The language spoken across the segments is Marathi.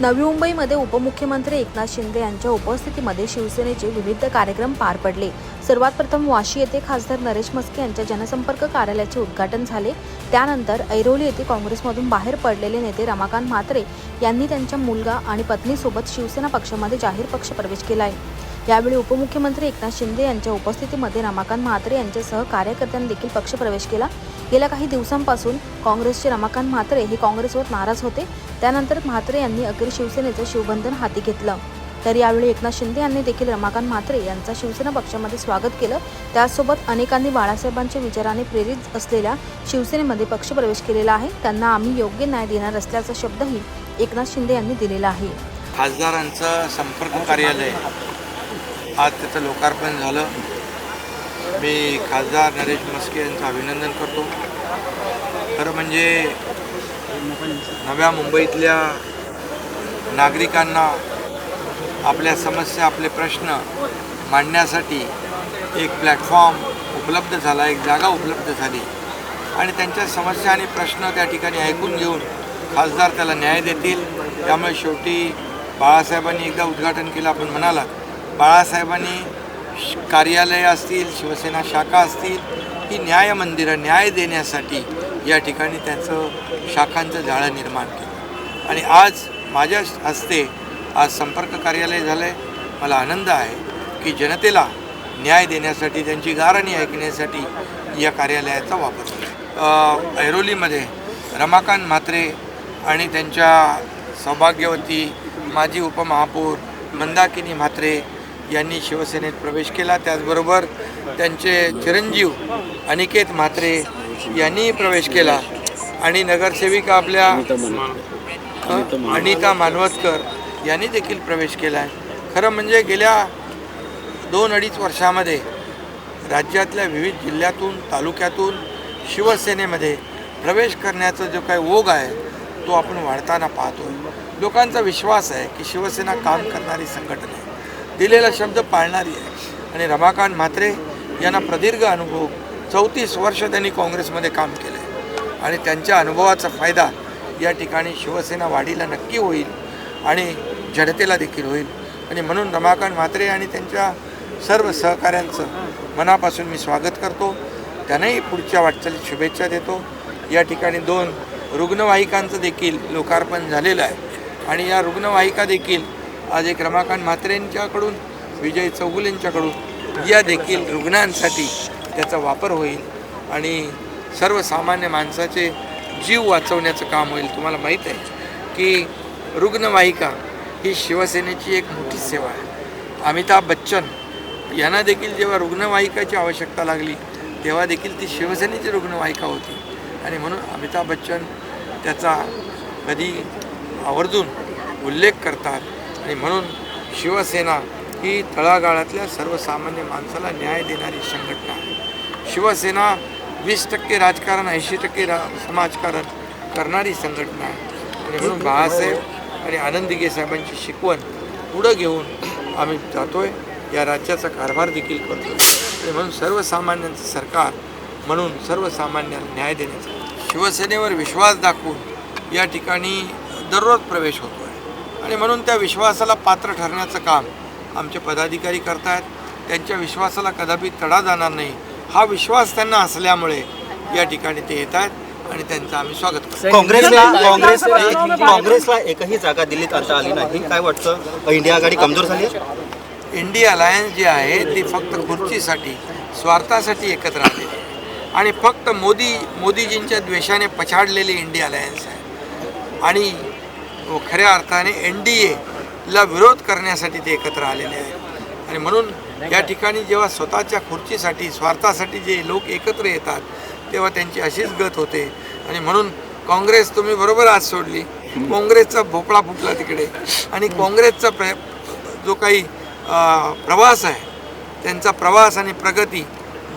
नवी मुंबईमध्ये उपमुख्यमंत्री एकनाथ शिंदे यांच्या उपस्थितीमध्ये शिवसेनेचे विविध कार्यक्रम पार पडले. सर्वात प्रथम वाशी येथे खासदार नरेश मस्के यांच्या जनसंपर्क कार्यालयाचे उद्घाटन झाले. त्यानंतर ऐरोली येथे काँग्रेसमधून बाहेर पडलेले नेते रमाकांत म्हात्रे यांनी त्यांच्या मुलगा आणि पत्नीसोबत शिवसेना पक्षामध्ये जाहीर पक्ष प्रवेश केला आहे यावेळी उपमुख्यमंत्री एकनाथ शिंदे यांच्या उपस्थितीमध्ये रमाकांत म्हात्रे यांच्यासह कार्यकर्त्यांनी देखील पक्षप्रवेश केला. गेल्या काही दिवसांपासून काँग्रेसचे रमाकांत म्हात्रे हे काँग्रेसवर नाराज होते. त्यानंतर म्हात्रे यांनी अखेर शिवसेनेचं शिवबंधन हाती घेतलं. तर यावेळी एकनाथ शिंदे यांनी देखील रमाकांत म्हात्रे यांचा शिवसेना पक्षामध्ये स्वागत केलं. त्याचसोबत अनेकांनी बाळासाहेबांच्या विचाराने प्रेरित असलेल्या शिवसेनेमध्ये पक्षप्रवेश केलेला आहे. त्यांना आम्ही योग्य न्याय देणार असल्याचा शब्दही एकनाथ शिंदे यांनी दिलेला आहे. खासदारांचं संपर्क कार्यालय आज त्याचं लोकार्पण झालं. मी खासदार नरेश मस्के यांचं अभिनंदन करतो. खरं म्हणजे नव्या मुंबईतल्या नागरिकांना आपल्या समस्या आपले प्रश्न मांडण्यासाठी एक प्लॅटफॉर्म उपलब्ध झाला एक जागा उपलब्ध झाली. आणि त्यांच्या समस्या आणि प्रश्न त्या ठिकाणी ऐकून घेऊन खासदार त्याला न्याय देतील. त्यामुळे शेवटी बाळासाहेबांनी एकदा उद्घाटन केलं आपण म्हणाला बाळासाहेबांनी श- कार्यालय असतील शिवसेना शाखा असतील ही न्याय मंदिरं न्याय देण्यासाठी या ठिकाणी त्यांचं शाखांचं जाळं निर्माण केलं. आणि आज माझ्या हस्ते आज संपर्क कार्यालय झालं आहे मला आनंद आहे की जनतेला न्याय देण्यासाठी त्यांची गारणी ऐकण्यासाठी या कार्यालयाचा वापर होतो ऐरोलीमध्ये रमाकांत म्हात्रे आणि त्यांच्या सौभाग्यवती माजी उपमहापौर मंदाकिनी म्हात्रे यांनी शिवसेनेत प्रवेश केला. त्याचबरोबर त्यांचे चिरंजीव अनिकेत म्हात्रे यांनीही प्रवेश केला. आणि नगरसेविका आपल्या अनिता मानवतकर यांनी देखील प्रवेश केला आहे. खरं म्हणजे गेल्या दोन अडीच वर्षामध्ये राज्यातल्या विविध जिल्ह्यातून तालुक्यातून शिवसेनेमध्ये प्रवेश करण्याचा जो काही ओघ आहे तो आपण वाढताना पाहतो लोकांचा विश्वास आहे की शिवसेना काम करणारी संघटना आहे. दिलेला शब्द पाळणारी आहे. आणि रमाकांत म्हात्रे यांना प्रदीर्घ अनुभव चौतीस वर्ष त्यांनी काँग्रेसमध्ये काम केलं आहे आणि त्यांच्या अनुभवाचा फायदा या ठिकाणी शिवसेना वाढीला नक्की होईल आणि जनतेला देखील होईल. आणि म्हणून रमाकांत म्हात्रे आणि त्यांच्या सर्व सहकाऱ्यांचं मनापासून मी स्वागत करतो. त्यांनाही पुढच्या वाटचालीत शुभेच्छा देतो. या ठिकाणी दोन रुग्णवाहिकांचं देखील लोकार्पण झालेलं आहे. आणि या रुग्णवाहिका देखील आज एक रमाकांत म्हात्रेंच्याकडून विजय चौगुलेंच्याकडून या देखील रुग्णांसाठी त्याचा वापर होईल आणि सर्वसामान्य माणसाचे जीव वाचवण्याचं काम होईल. तुम्हाला माहीत आहे की रुग्णवाहिका ही शिवसेनेची एक मोठी सेवा आहे. अमिताभ बच्चन यांना देखील जेव्हा रुग्णवाहिकाची आवश्यकता लागली तेव्हा देखील ती शिवसेनेची रुग्णवाहिका होती. आणि म्हणून अमिताभ बच्चन त्याचा कधी आवर्जून उल्लेख करतात आणि म्हणून शिवसेना ही तळागाळातल्या सर्वसामान्य माणसाला न्याय देणारी संघटना आहे. शिवसेना वीस टक्के राजकारण ऐंशी टक्के रा समाजकारण करणारी संघटना आहे. आणि म्हणून बाळासाहेब आणि आनंद साहेबांची शिकवण पुढं घेऊन आम्ही जातोय. या राज्याचा कारभार देखील करतो आणि म्हणून सर्वसामान्यांचं सरकार म्हणून सर्वसामान्यांना न्याय देण्याचा. शिवसेनेवर विश्वास दाखवून या ठिकाणी दररोज प्रवेश होतो आणि म्हणून त्या विश्वासाला पात्र ठरण्याचं काम आमचे पदाधिकारी करतायत. त्यांच्या विश्वासाला कदापि तडा जाणार नाही. हा विश्वास त्यांना असल्यामुळे या ठिकाणी ते येत आहेत आणि त्यांचं आम्ही स्वागत करतो. काँग्रेसला काँग्रेस काँग्रेसला एकही जागा दिल्लीत आता आली नाही. काय वाटतं? इंडिया आघाडी कमजोर झाली आहे? इंडिया अलायन्स जी आहे ती फक्त खुर्चीसाठी स्वार्थासाठी एकत्र आलेली आहे. आणि फक्त मोदी मोदीजींच्या द्वेषाने पछाडलेली इंडिया अलायन्स आहे. आणि खऱ्या अर्थाने एन डी एला विरोध करण्यासाठी ते एकत्र आलेले आहेत. आणि म्हणून या ठिकाणी जेव्हा स्वतःच्या खुर्चीसाठी स्वार्थासाठी जे लोक एकत्र येतात तेव्हा त्यांची अशीच गत होते. आणि म्हणून काँग्रेस तुम्ही बरोबर आज सोडली. काँग्रेसचा भोपळा फुटला तिकडे. आणि काँग्रेसचा प्र जो काही प्रवास आहे त्यांचा प्रवास आणि प्रगती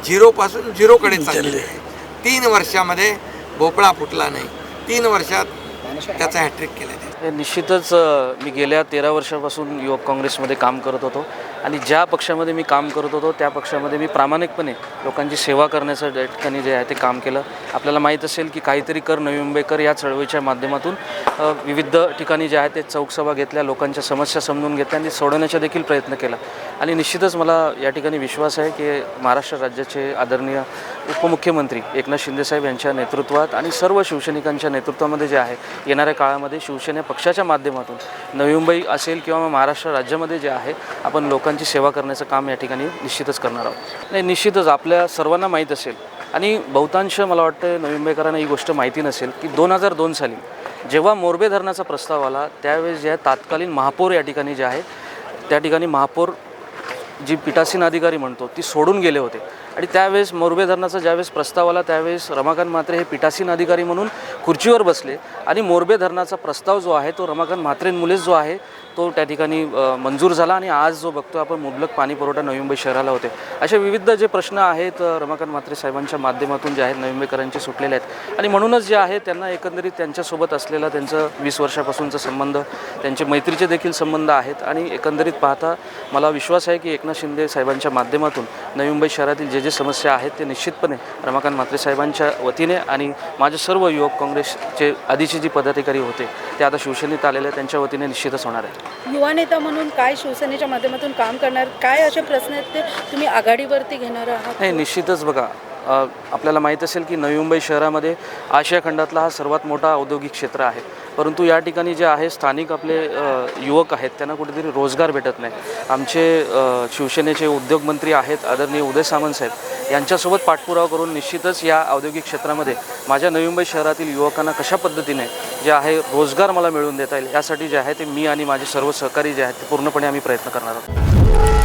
झिरोपासून झिरोकडे चाललेली आहे. तीन वर्षामध्ये भोपळा फुटला नाही. तीन वर्षात त्याचा हॅट्रिक केलं हे निश्चितच मी गेल्या तेरा वर्षापासून युवक काँग्रेसमध्ये काम करत होतो आणि ज्या पक्षामध्ये मी काम करत होतो त्या पक्षामध्ये मी प्रामाणिकपणे लोकांची सेवा करण्याचं त्या ठिकाणी जे आहे ते काम केलं. आपल्याला माहीत असेल की काहीतरी कर नवी मुंबईकर या चळवळीच्या माध्यमातून विविध ठिकाणी जे आहे ते चौकसभा घेतल्या लोकांच्या समस्या समजून घेतल्या आणि सोडवण्याचा देखील प्रयत्न केला. आणि निश्चितच मला या ठिकाणी विश्वास आहे की महाराष्ट्र राज्याचे आदरणीय उपमुख्यमंत्री एकनाथ शिंदेसाहेब यांच्या नेतृत्वात आणि सर्व शिवसैनिकांच्या नेतृत्वामध्ये जे आहे येणाऱ्या काळामध्ये शिवसेना पक्षाच्या माध्यमातून नवी मुंबई असेल किंवा मग महाराष्ट्र राज्यामध्ये जे आहे आपण लोकांची सेवा करण्याचं काम या ठिकाणी निश्चितच करणार आहोत. नाही निश्चितच आपल्या सर्वांना माहीत असेल आणि बहुतांश मला वाटतं नवी मुंबईकरांना ही गोष्ट माहिती नसेल की दोन हजार दोन साली जेव्हा मोरबे धरणाचा प्रस्ताव आला त्यावेळेस जे आहे तात्कालीन महापौर या ठिकाणी जे आहे त्या ठिकाणी महापौर जी पीठासीन अधिकारी म्हणतो ती सोडून गेले होते. आणि त्यावेळेस मोरबे धरणाचा ज्यावेळेस प्रस्ताव आला त्यावेळेस रमाकांत म्हात्रे हे पीठासीन अधिकारी म्हणून खुर्चीवर बसले. आणि मोरबे धरणाचा प्रस्ताव जो आहे तो रमाकांत म्हात्रेंमुळेच जो आहे तो त्या ठिकाणी मंजूर झाला आणि आज जो बघतो आपण मुबलक पाणी पुरवठा नवी मुंबई शहराला होते असे विविध जे प्रश्न आहेत रमाकांत म्हात्रे साहेबांच्या माध्यमातून जे आहेत नवी मुंबईकरांचे सुटलेले आहेत. आणि म्हणूनच जे आहे त्यांना एकंदरीत त्यांच्यासोबत असलेला त्यांचं वीस वर्षापासूनचा संबंध त्यांचे मैत्रीचे देखील संबंध आहेत. आणि एकंदरीत पाहता मला विश्वास आहे की एकनाथ शिंदे साहेबांच्या माध्यमातून नवी मुंबई शहरातील जे जे समस्या आहेत ते निश्चितपणे रमाकांत म्हात्रे साहेबांच्या वतीने आणि माझे सर्व युवक काँग्रेसचे आधीचे जी पदाधिकारी होते ते आता शिवसेनेत आलेले आहेत, त्यांच्या वतीने निश्चितच होणार आहे. युवा नेता म्हणून काय शिवसेनेच्या माध्यमातून काम करणार काय असे प्रश्न आहेत ते तुम्ही आघाडीवरती घेणार आहात? नाही निश्चितच बघा आपल्याला माहीत असेल की नवी मुंबई शहरामध्ये आशिया खंडातला हा सर्वात मोठा औद्योगिक क्षेत्र आहे. परंतु या ठिकाणी जे आहे स्थानिक आपले युवक आहेत त्यांना कुठेतरी रोजगार भेटत नाही. आमचे शिवसेनेचे उद्योगमंत्री आहेत आदरणीय उदय सामंत साहेब यांच्यासोबत पाठपुरावा करून निश्चितच या औद्योगिक क्षेत्रामध्ये माझ्या नवी मुंबई शहरातील युवकांना कशा पद्धतीने जे आहे रोजगार मला मिळवून देता येईल यासाठी जे आहे ते मी आणि माझे सर्व सहकारी जे आहेत ते पूर्णपणे आम्ही प्रयत्न करणार आहोत.